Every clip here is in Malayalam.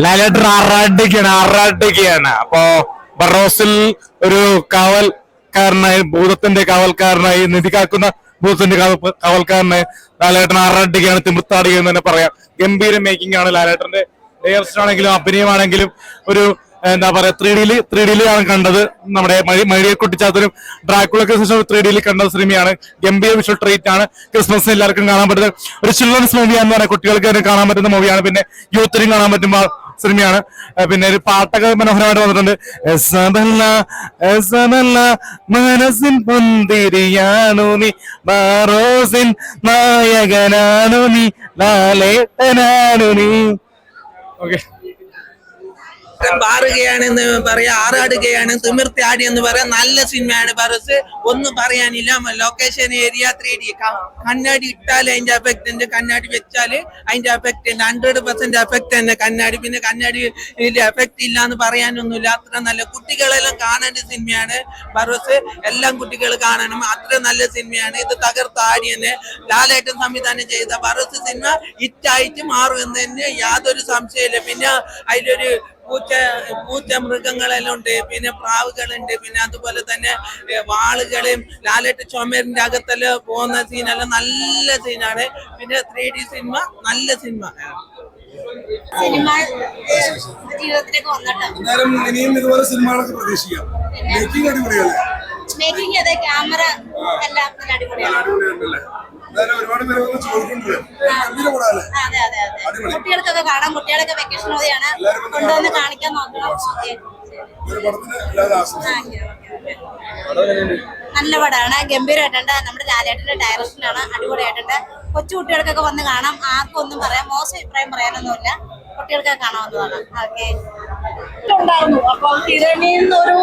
ലാലേട്ടൻ ആറാടിക്കാണ് ആറാടിക്കാണ് അപ്പോ ബറോസിൽ ഒരു കാവൽക്കാരനായി ഭൂതത്തിന്റെ കാവൽക്കാരനായി നിധി കാക്കുന്ന ഭൂതത്തിന്റെ കാവൽ- കാവൽക്കാരനായി ലാലേട്ടൻ ആറാട്ടിക്കാണ്. തിമിർത്താടുക എന്ന് തന്നെ പറയാം. ഗംഭീര മേക്കിംഗ് ആണ് ലാലേട്ടന്റെ. ഡയറക്ഷൻ ആണെങ്കിലും അഭിനയമാണെങ്കിലും ഒരു എന്താ പറയാ ത്രീ ഡിയിൽ ത്രീ ഡിയിലാണ് കണ്ടത്. നമ്മുടെ മഴ മഴയെ കുട്ടിച്ചാത്തനും ഡ്രാക്കുളൊക്കെ ശേഷം ത്രീ ഡിയിൽ കണ്ട സിനിമയാണ്. ഗംഭീര വിഷ്വൽ ട്രീറ്റ് ആണ്. ക്രിസ്മസ് എല്ലാവർക്കും കാണാൻ പറ്റുന്നത്. ഒരു ചിൽഡ്രൻസ് മൂവിയാണെന്ന് പറയാം കുട്ടികൾക്ക് കാണാൻ പറ്റുന്ന മൂവിയാണ് പിന്നെ യൂത്തിനും കാണാൻ പറ്റുന്ന സിനിമയാണ്. പിന്നെ ഒരു പാട്ടൊക്കെ മനോഹരമായിട്ട് വന്നിട്ടുണ്ട്. മനസ്സിൻ പൊന്തിരിയാണു നീ നായകനാണു നീ ലാലേട്ടനാണു നീ. ഓക്കെ മാറുകയാണെന്ന് പറയാ ആറാടുകയാണ് തിമിർത്തി ആടി എന്ന് പറയാം നല്ല സിനിമയാണ് പറസ്. ഒന്നും പറയാനില്ല. ലൊക്കേഷൻ ഏരിയ ത്രീ ഡി കണ്ണാടി ഇട്ടാൽ അതിന്റെ എഫക്ട് ഉണ്ട്. കണ്ണാടി വെച്ചാൽ അതിന്റെ എഫക്ട് ഉണ്ട്. ഹൺഡ്രഡ് പെർസെന്റ് എഫക്ട് തന്നെ കണ്ണാടി. പിന്നെ കണ്ണാടി എഫക്ട് ഇല്ല എന്ന് പറയാനൊന്നുമില്ല. അത്ര നല്ല കുട്ടികളെല്ലാം കാണേണ്ട സിനിമയാണ് പറസ്. എല്ലാം കുട്ടികൾ കാണണം. അത്ര നല്ല സിനിമയാണ്. ഇത് തകർത്ത ആടി തന്നെ ലാലേട്ടൻ സംവിധാനം ചെയ്ത പറസ് സിനിമ ഹിറ്റായിട്ട് മാറും തന്നെ യാതൊരു സംശയമില്ല പിന്നെ അതിലൊരു പൂച്ച പൂച്ച മൃഗങ്ങളെല്ലാം ഉണ്ട്. പിന്നെ പ്രാവുകളുണ്ട്. പിന്നെ അതുപോലെ തന്നെ വാളുകളും ലാലേട്ട് ചുമരിന്റെ അകത്തെല്ലാം പോകുന്ന സീനെല്ലാം നല്ല സീനാണ് പിന്നെ ത്രീ ഡി സിനിമ നല്ല സിനിമ സിനിമ ജീവിതത്തിലേക്ക് ഇനിയും ഇതുപോലെ സിനിമകളൊക്കെ പ്രതീക്ഷിക്കാം. മേക്കിംഗ് അടിപൊളിയാണ് മേക്കിംഗ് അതെ ക്യാമറ എല്ലാം അടിപൊളിയാണ്. എന്തായാലും ഒരുപാട് പേര് വന്ന് ചോദിക്കുന്നുണ്ട്. ഗംഭീര പടമല്ലേ അതെ അതെ അതെ. അടിപൊളി. കുട്ടികൾക്കൊക്കെ കാണാം. കുട്ടികളൊക്കെ വെക്കേഷൻ അവധിയാണ് കൊണ്ടുവന്ന് കാണിക്കാൻ നോക്കണം. ഒരു പടത്തിന് എല്ലാവരും ആശംസിക്കുന്നു. നല്ല പടമാണ്. ഗംഭീരമായിട്ടുണ്ട് നമ്മുടെ ലാലേട്ടന്റെ ഡയറക്ഷനാണ് അടിപൊളിയായിട്ടുണ്ട്. കൊച്ചു കുട്ടികൾക്കൊക്കെ വന്ന് കാണാം. ആർക്കും ഒന്നും പറയാം. മോശം അഭിപ്രായം പറയാനൊന്നുമില്ല. കുട്ടികൾക്കൊക്കെ കാണാവുന്നതാണ്. ഓക്കെ. ഉണ്ടായിരുന്നു അപ്പൊ നിന്നൊരു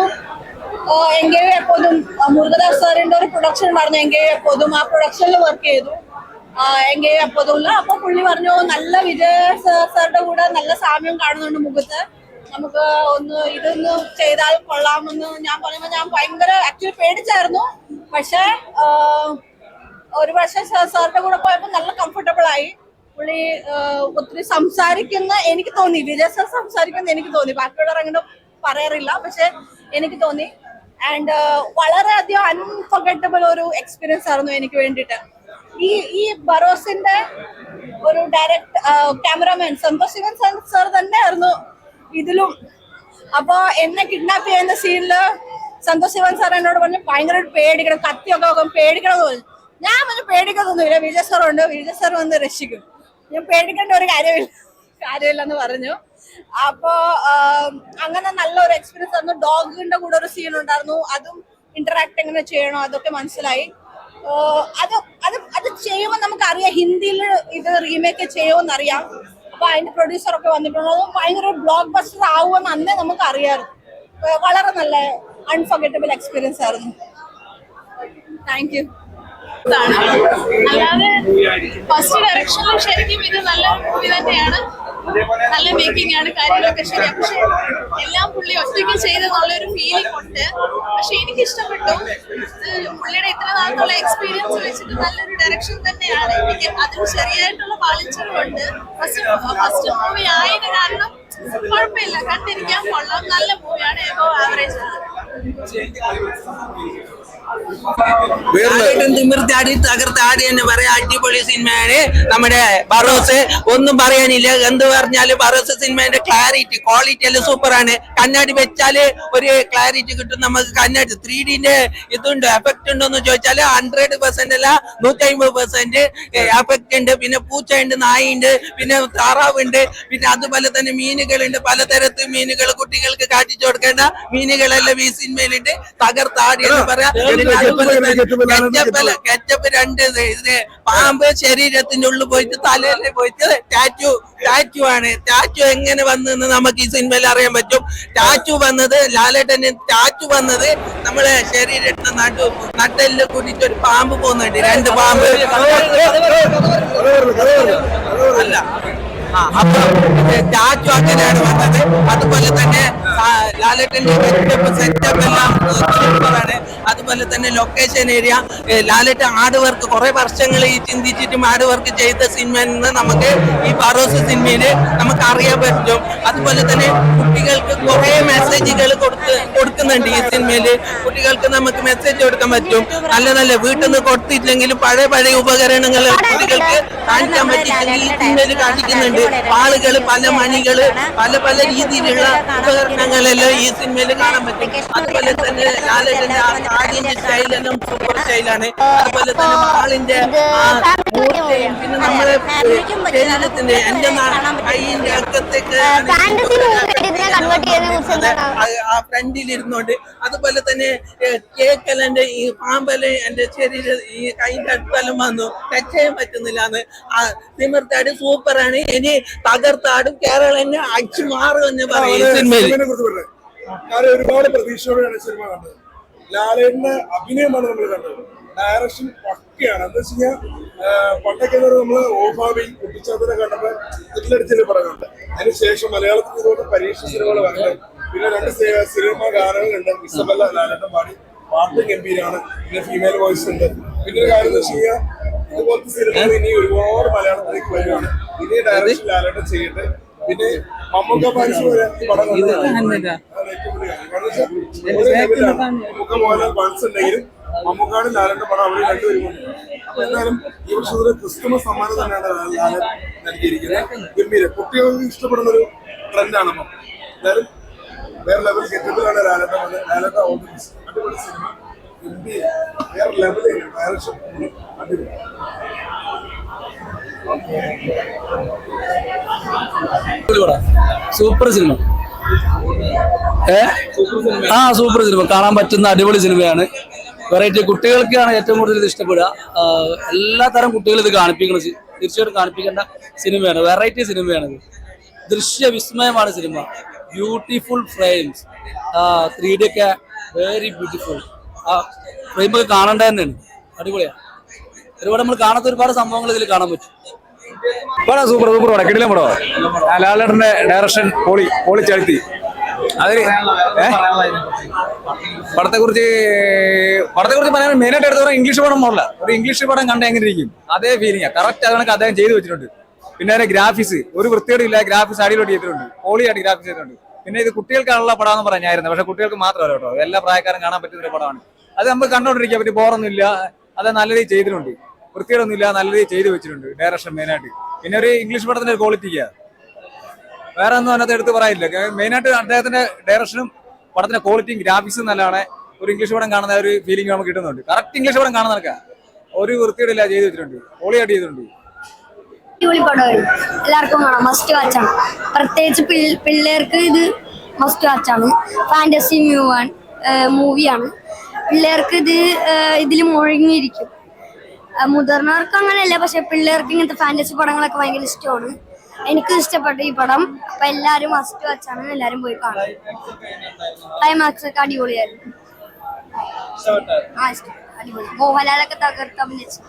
എങ്കിൽ എപ്പോഴും മുരുകദാസ് സാറിന്റെ ഒരു പ്രൊഡക്ഷൻ പറഞ്ഞു എങ്കിൽ എപ്പോഴും ആ പ്രൊഡക്ഷനിൽ വർക്ക് ചെയ്തു. എങ്കിൽ എപ്പോഴും അപ്പൊ പുള്ളി പറഞ്ഞു നല്ല വിജയ സാറിന്റെ കൂടെ നല്ല സാമ്യം കാണുന്നുണ്ട് മുഖത്ത്. നമുക്ക് ഒന്ന് ഇതൊന്ന് ചെയ്താൽ കൊള്ളാമെന്ന് ഞാൻ പറയുമ്പോൾ ഞാൻ ഭയങ്കര ആക്ച്വലി പേടിച്ചായിരുന്നു. പക്ഷേ ഒരു പക്ഷെ സാറിന്റെ കൂടെ പോയപ്പോൾ നല്ല കംഫർട്ടബിൾ ആയി. പുള്ളി ഒത്തിരി സംസാരിക്കുന്ന എനിക്ക് തോന്നി. വിജയ് സാർ സംസാരിക്കുന്ന എനിക്ക് തോന്നി. ബാക്കിയുള്ളവർ അങ്ങനെ പറയാറില്ല. പക്ഷെ എനിക്ക് തോന്നി. ആൻഡ് വളരെയധികം അൺഫർഗറ്റബിൾ ഒരു എക്സ്പീരിയൻസ് ആയിരുന്നു എനിക്ക് വേണ്ടിയിട്ട്. ഈ ഈ ബറോസിന്റെ ഒരു direct cameraman Santosh Sivan sir തന്നെയായിരുന്നു ഇതിലും. അപ്പൊ എന്നെ കിഡ്നാപ്പ് ചെയ്യുന്ന സീനിൽ സന്തോഷ് ശിവൻ സാർ എന്നോട് പറഞ്ഞു ഭയങ്കര പേടിക്കണം കത്തിയൊക്കെ നോക്കും പേടിക്കണം പറഞ്ഞു. ഞാൻ പറഞ്ഞു പേടിക്കത്തൊന്നുമില്ല വിജയ് സാർ ഉണ്ട് വിജയ് സാർ വന്ന് രക്ഷിക്കും. ഞാൻ പേടിക്കേണ്ട ഒരു കാര്യമില്ല കാര്യമില്ലെന്ന് പറഞ്ഞു. അപ്പോ അങ്ങനെ നല്ലൊരു എക്സ്പീരിയൻസ് ആയിരുന്നു. ഡോഗിന്റെ കൂടെ ഒരു സീൻ ഉണ്ടായിരുന്നു. അതും ഇന്ററാക്ട് എങ്ങനെ ചെയ്യണോ അതൊക്കെ മനസ്സിലായി. അത് അത് അത് ചെയ്യുമ്പോൾ നമുക്കറിയാം. ഹിന്ദിയിൽ ഇത് റീമേക്ക് ചെയ്യുമെന്ന് അറിയാം അപ്പൊ അതിന്റെ പ്രൊഡ്യൂസർ ഒക്കെ വന്നിട്ടുണ്ട്. അത് ഭയങ്കര ബ്ലോക്ക് ബസ്റ്റർ ആവുമെന്ന് അന്നേ നമുക്ക് അറിയാമായിരുന്നു വളരെ നല്ല അൺഫർഗറ്റബിൾ എക്സ്പീരിയൻസ് ആയിരുന്നു. താങ്ക് യു അല്ലാതെ ഫസ്റ്റ് ഡയറക്ഷനിൽ ശരിക്കും ഇത് നല്ല മൂവി തന്നെയാണ്. നല്ല മേക്കിംഗ് ആണ് കാര്യങ്ങളൊക്കെ ശരിയാ പക്ഷെ എല്ലാം പുള്ളി ഒറ്റയ്ക്ക് ചെയ്തെന്നുള്ള ഒരു ഫീലിംഗ് ഉണ്ട്. പക്ഷെ എനിക്ക് ഇഷ്ടപ്പെട്ടു പുള്ളിയുടെ ഇത്ര നാളത്തുള്ള എക്സ്പീരിയൻസ് വെച്ചിട്ട് നല്ലൊരു ഡയറക്ഷൻ തന്നെയാണ്. എനിക്ക് അതിൽ ചെറിയായിട്ടുള്ള പാളിച്ചകളുണ്ട് ഫസ്റ്റ് ഫസ്റ്റ് മൂവി ആയത് കാരണം കുഴപ്പമില്ല. കണ്ടിരിക്കാൻ കൊള്ളാം. നല്ല മൂവിയാണ് എബോ ആവറേജ് ആണ്. തകർത്ത ആടി എന്ന് പറയാ അടിപൊളി സിനിമയാണ് നമ്മുടെ ബറോസ് ഒന്നും പറയാനില്ല. എന്ത് പറഞ്ഞാൽ ബറോസ് സിനിമയുടെ ക്ലാരിറ്റി ക്വാളിറ്റി എല്ലാം സൂപ്പറാണ്. കണ്ണാടി വെച്ചാൽ ഒരു ക്ലാരിറ്റി കിട്ടും നമുക്ക് കണ്ണാടി. ത്രീ ഡിന്റെ ഇതുണ്ട് എഫക്ട് ഉണ്ടോ എന്ന് ചോദിച്ചാൽ ഹൺഡ്രഡ് പെർസെന്റ് അല്ല നൂറ്റി അമ്പത് പെർസെന്റ് എഫക്ട് ഉണ്ട്. പിന്നെ പൂച്ചയുണ്ട് നായുണ്ട് പിന്നെ താറാവ് ഉണ്ട് പിന്നെ അതുപോലെ തന്നെ മീനുകളുണ്ട്. പലതരത്തിൽ മീനുകൾ കുട്ടികൾക്ക് കാട്ടിച്ചു കൊടുക്കേണ്ട മീനുകളെല്ലാം ഈ സിനിമയിലുണ്ട്. തകർത്താടി എന്ന് പറയാം. കെച്ചപ്പ് രണ്ട് ഇത് പാമ്പ് ശരീരത്തിന്റെ ഉള്ളിൽ പോയിട്ട് തലയിൽ പോയിട്ട് ടാറ്റു ടാറ്റു ആണ്. ടാറ്റു എങ്ങനെ വന്നെന്ന് നമുക്ക് ഈ സിനിമയിൽ അറിയാൻ പറ്റും. ടാറ്റു വന്നത് ലാലേട്ടന് ടാറ്റു വന്നത് നമ്മളെ ശരീരത്തിന് നടു നട്ടലിൽ കൂടിയിട്ട് ഒരു പാമ്പ് പോകുന്നുണ്ട്. രണ്ട് പാമ്പ്. അല്ല. അപ്പൊ സ്റ്റാച്ചു അങ്ങനെയാണ് വന്നത്. അതുപോലെ തന്നെ ലാലേട്ടന്റെ സെറ്റപ്പ് സെറ്റപ്പ് എല്ലാം അതുപോലെ തന്നെ location area Lalettan hard work കുറെ വർഷങ്ങൾ ഈ ചിന്തിച്ചിട്ടും ഹാർഡ് വർക്ക് ചെയ്ത സിനിമ എന്ന് നമുക്ക് ഈ ഫറോസ് സിനിമയിൽ നമുക്ക് അറിയാൻ പറ്റും. അതുപോലെ തന്നെ കുട്ടികൾക്ക് കുറെ മെസ്സേജുകൾ കൊടുത്ത് കൊടുക്കുന്നുണ്ട് ഈ സിനിമയിൽ കുട്ടികൾക്ക് നമുക്ക് മെസ്സേജ് കൊടുക്കാൻ പറ്റും. നല്ല നല്ല വീട്ടിൽ നിന്ന് കൊടുത്തിട്ടില്ലെങ്കിലും പഴയ പഴയ ഉപകരണങ്ങൾ കുട്ടികൾക്ക് കാണിക്കാൻ പറ്റിയില്ലെങ്കിൽ ഈ സിനിമയിൽ കാണിക്കുന്നുണ്ട്. ആളുകൾ പല മണികൾ പല പല രീതിയിലുള്ള ഉപകരണങ്ങളെല്ലാം ഈ സിനിമയിൽ കാണാൻ പറ്റും. അതുപോലെ തന്നെ ലാലേട്ടന്റെ ആ സ്റ്റൈലും സ്റ്റൈലെല്ലാം സൂപ്പർ സ്റ്റൈലാണ്. അതുപോലെ തന്നെ ആളിന്റെ പിന്നെ നമ്മളെ ശരീരത്തിന്റെ എന്റെ നാ- കൈയിന്റെ അക്കത്തേക്ക് ആ ഫ്രണ്ടിൽ ഇരുന്നോണ്ട് അതുപോലെ തന്നെ കേക്കലെന്റെ ഈ പാമ്പൽ എന്റെ ശരീര ഈ കൈന്റെ അടുത്തെല്ലാം വന്നു. ടച്ച് ചെയ്യാൻ പറ്റുന്നില്ലാന്ന്. ആ നിമിർത്താട് സൂപ്പറാണ്. ഇനി തകർത്താടും കേരളനെ അടിച്ചു മാറുമെന്ന് പറയും. ഈ സിനിമയിൽ. ഒരുപാട് പ്രതീക്ഷയോടെയാണ് സിനിമ കണ്ടത്. ലാലേട്ടന്റെ അഭിനയമാണ് നമ്മൾ കണ്ടത്. ഡയറക്ഷൻ പക്കയാണ്. എന്താ വെച്ച് കഴിഞ്ഞാൽ പണ്ടൊക്കെ നമ്മൾ ഓഫാവി കുട്ടിച്ചാത്തനെ കണ്ടപ്പോ ത്രില്ലടിച്ചൊരു പറയുന്നുണ്ട് അതിനുശേഷം മലയാളത്തിൽ ഇതുപോലെ പരീക്ഷ സിനിമകൾ വരണം പിന്നെ രണ്ട് സിനിമ ഗാനങ്ങളുണ്ട്. ഇസബല്ല ഗാനം പാടി. പാട്ട് ഗംഭീരാണ്. പിന്നെ ഫീമെയിൽ വോയിസ് ഉണ്ട്. പിന്നെ ഒരു കാര്യം എന്ന് വെച്ച് കഴിഞ്ഞാൽ ഇതുപോലത്തെ സിനിമകൾ ഇനി ഒരുപാട് മലയാളത്തിലേക്ക് വരികയാണ്. ഇനി ഡയറക്ഷൻ ലാലേട്ടൻ ചെയ്യട്ടെ. പിന്നെ മമ്മൂക്ക ഫാൻസ് പോലെ പടം. മമ്മൂക്ക മോഹൻലാൽ ഫാൻസ് ഉണ്ടെങ്കിലും മമ്മൂക്കാടും ലാലന്റെ പടം അവിടെ രണ്ടുപേരും. അപ്പൊ എന്തായാലും ഈ വർഷം ഒരു ക്രിസ്തുമസ് സമ്മാനം തന്നെയാണ് ലാലൻ നൽകിയിരിക്കുന്നത്. ഗംഭീര. കുട്ടികൾക്ക് ഇഷ്ടപ്പെടുന്ന ഒരു ട്രെൻഡാണ് അപ്പം. എന്തായാലും വേറെ ലെവൽ ഗെറ്റപ്പിലാണ് ലാലന്റെ വന്നത് ലാലന്റെ ഓർഡിനൻസ് അടിപൊളി സിനിമ ഗംഭീര. വേറെ ലെവലിൽ ഡയറക്ഷൻ അടിപൊളി. സൂപ്പർ സിനിമ ഏ? ആ സൂപ്പർ സിനിമ കാണാൻ പറ്റുന്ന അടിപൊളി സിനിമയാണ് വെറൈറ്റി കുട്ടികൾക്കാണ് ഏറ്റവും കൂടുതൽ ഇത് ഇഷ്ടപ്പെടുക. എല്ലാ തരം കുട്ടികളും ഇത് കാണിപ്പിക്കണം. തീർച്ചയായിട്ടും കാണിപ്പിക്കേണ്ട സിനിമയാണ്. വെറൈറ്റി സിനിമയാണിത്. ദൃശ്യ വിസ്മയമാണ് cinema beautiful frames three D ഒക്കെ വെരി ബ്യൂട്ടിഫുൾ ആ ഫ്രെയിമൊക്കെ കാണേണ്ട തന്നെയാണ്. അടിപൊളിയാണ് ഒരുപാട് നമ്മൾ കാണാത്ത ഒരുപാട് സംഭവങ്ങൾ ഇതിൽ കാണാൻ പറ്റും. സൂപ്പർ സൂപ്പർ പടം. കിടിലം പടം ലാലേട്ടന്റെ ഡയറക്ഷൻ പോളി പോളി ചഴുത്തി അതിന് പടത്തെ കുറിച്ച് പടത്തെ കുറിച്ച് പറയാൻ മെയിനായിട്ട് എടുത്ത് പറഞ്ഞാൽ ഇംഗ്ലീഷ് പടം മോഡല. ഒരു ഇംഗ്ലീഷ് പടം കണ്ട എങ്ങനെ ഇരിക്കും? അതേ ഫീലിംഗ് കറക്റ്റ് അതാണ് അദ്ദേഹം ചെയ്തു വെച്ചിട്ടുണ്ട്. പിന്നെ അതിന്റെ ഗ്രാഫിക്സ് ഒരു വൃത്തിയോടെ ഇല്ല ഗ്രാഫിക്സ് അടിയിലോട്ട് ചെയ്തിട്ടുണ്ട്. പോളിയായിട്ട് ഗ്രാഫിക്സ് ചെയ്തിട്ടുണ്ട്. പിന്നെ ഇത് കുട്ടികൾക്കാണുള്ള പടം എന്ന് പറഞ്ഞായിരുന്നു പക്ഷെ കുട്ടികൾക്ക് മാത്രമല്ല കേട്ടോ. എല്ലാ പ്രായക്കാരും കാണാൻ പറ്റുന്ന ഒരു പടമാണ്. അത് നമുക്ക് കണ്ടോണ്ടിരിക്കാൻ പറ്റി ബോറൊന്നും ഇല്ല അത് നല്ല രീതിയിൽ ചെയ്തിട്ടുണ്ട്. വൃത്തിയോടൊന്നും ഇല്ല നല്ല രീതിയിൽ ചെയ്തു വെച്ചിട്ടുണ്ട്. ഡയറക്ഷൻ മെയിനായിട്ട് പിന്നെ ഒരു ഇംഗ്ലീഷ് പടത്തിന്റെ ഒരു ക്വാളിറ്റിക്കാ വേറെ ഒന്നും അതിനകത്ത് എടുത്ത് പറയില്ല. മെയിനായിട്ട് അദ്ദേഹത്തിന്റെ ഡയറക്ഷനും പടത്തിന്റെ ക്വാളിറ്റിയും ഗ്രാഫിക്സും നല്ലതാണ്. ഒരു ഇംഗ്ലീഷ് പടം കാണുന്ന ഒരു ഫീലിംഗ് നമുക്ക് കിട്ടുന്നുണ്ട്. കറക്റ്റ് ഇംഗ്ലീഷ് പടം കാണുന്ന നടക്കാം ഒരു വൃത്തിയുടെ ചെയ്ത് വെച്ചിട്ടുണ്ട്. ഹോളിയായിട്ട് ചെയ്തിട്ടുണ്ട്. അടിപൊളി എല്ലാവർക്കും കാണാം. മസ്റ്റ് വാച്ചാണ് പ്രത്യേകിച്ച് പിള്ളേർക്ക് ഇത് മസ്റ്റ് വാച്ചാണ് ഫാന്റസി മ്യൂവാൻ മൂവിയാണ് പിള്ളേർക്ക് ഇത് ഇതിൽ മുഴങ്ങിയിരിക്കും മുതിർന്നവർക്ക് അങ്ങനെയല്ല. പക്ഷെ പിള്ളേർക്ക് ഇങ്ങനത്തെ ഫാന്റസി പടങ്ങളൊക്കെ ഭയങ്കര ഇഷ്ടമാണ്. എനിക്ക് ഇഷ്ടപ്പെട്ടു ഈ പടം. അപ്പൊ എല്ലാരും മസ്റ്റ് വെച്ചാണ് എല്ലാരും പോയി കാണാം ക്ലൈമാക്സ് ഒക്കെ അടിപൊളിയായിരുന്നു. ആ മോഹൻലാലൊക്കെ തകർത്ത് അഭിനയിച്ചു